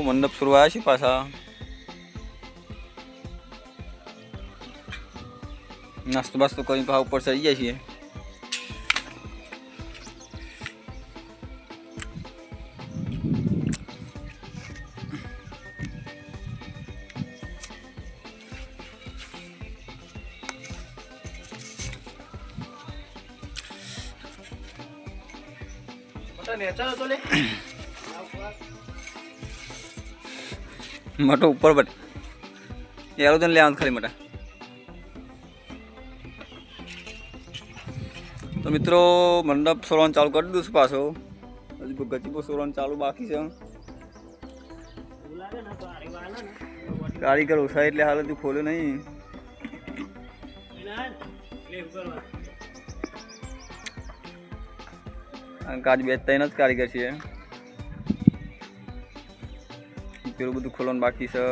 મંડપ આવ્યા છે પાછા. નાસ્તો બાસ્તો કરીને પાછા ઉપર ચડી જાય છીએ. મોટો ઉપર બટ. યાર તને લેવાનું ખાલી મોટા. તો મિત્રો, મંડપ સોરવાનું ચાલુ કરી દઉં છું પાછો. હજી ગચીબો સોરવાનું ચાલુ બાકી છે. કારીગર ઓછા એટલે હાલ હજુ ખોલ્યું નહીં. કાચ બે ત્રણ જ કારીગર છીએ પેલું બધું ખોલવાનું બાકી છે.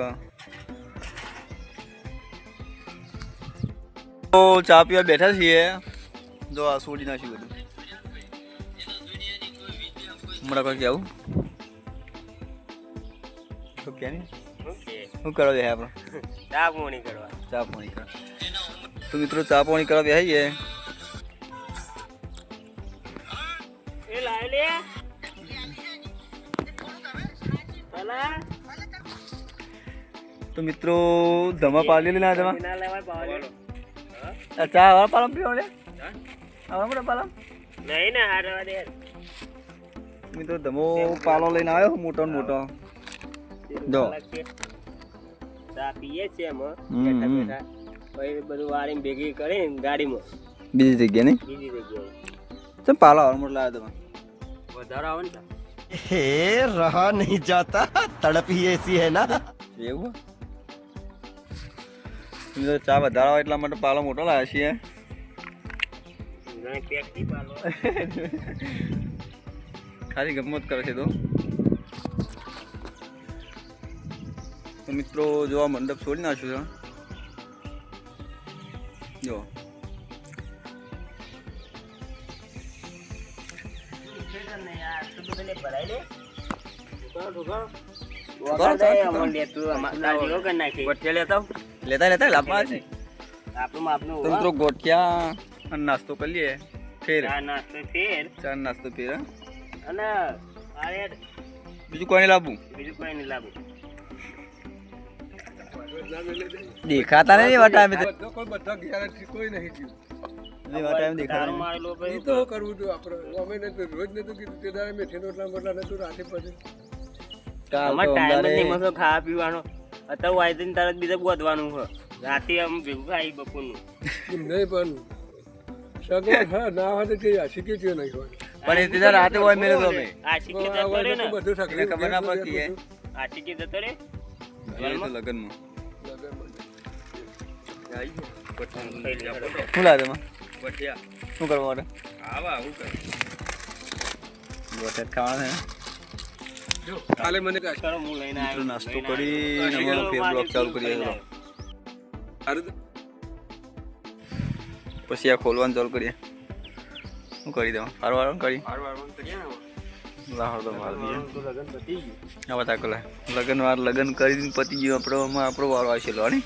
તો ચા પીવા બેઠા છીએ. જો આ સોડી નાખ્યું બધું. હમણાં કોઈ આવું શું કે શું કરવા દે આપણે? ચા પોણી કરવા. ચા પાણી કરવા. તો મિત્રો ચા પાણી કરવા બેસીએ એ લાવ લે. પેલા તો મિત્રો ધમા પાલી લેના ધમા ના લેવાય પાવલે આ ચા હવા પાલમ પીવો લે હવા મોટા પાલમ નહીં ને હારવા દે મિત્રો ધમો પાલો લઈને આવ્યો મોટો ને મોટો જો. ચા પીએ છે એમાં હમ, બેઠા હમ. બેઠા પછી બધું વાળીને ભેગી કરીને ગાડીમાં બીજી જગ્યા નહીં બીજી જગ્યાએ ચમ પાલો હવા મોટો લાવ્યો તમે વધારો આવે ને ચા. हे रहा नहीं जाता तड़प ही ऐसी है ना એવું મિત્રો ચા વધારા હોય એટલા માટે પાલો મોટો લાવ્યા છીએ. ખાલી ગમત કરે છે તો. મિત્રો જો આ મંડપ છોડી નાખ્યો છે. જો. વગાડ દે, લેતા લેતા લાભમાં છે આપણું માપનું તો મિત્રો ગોઠિયા અને નાસ્તો કરી લઈએ ફેર. નાસ્તો ફેર. ચાર નાસ્તો ફેર અને અરે બીજું કોઈ નહીં લાવવું. બીજું કોઈ નહીં લાવું દેખાતા નહીં એવા ટાઈમે બધો કોઈ બધા ગેરંટી કોઈ નહીં થયું. અમે ખાવા પીવાનો અત્યારે વાય દઈને તરત બીજે ગોતવાનું છે. રાતે આમ ભેગું ખાઈ બપોરનું. એમ નહીં પણ સગવડ હા ના હોય તો તે શીખી ગયો નહીં હોય. પણ એ સીધા રાતે હોય મેરે તો અમે. આશિકી આ જતો રે ને. બધું સગવડ ખબર ના પડતી હે. આશિકી જતો રે લગનમાં. ખાઈ શું લાવે તમે શું કરવા માટે? ગોઠિયા ખાવાના છે ને? કાલે મને હું નાસ્તો કરી અમારો ફેર બ્લોક ચાલુ કરી પછી આ ખોલવાનું ચાલુ કરીએ. શું કરી દેવા હાર વાર કરી. લગન વાર લગન કરીને પતી ગયું. આપણો આપણો વારો આવશે લો નહીં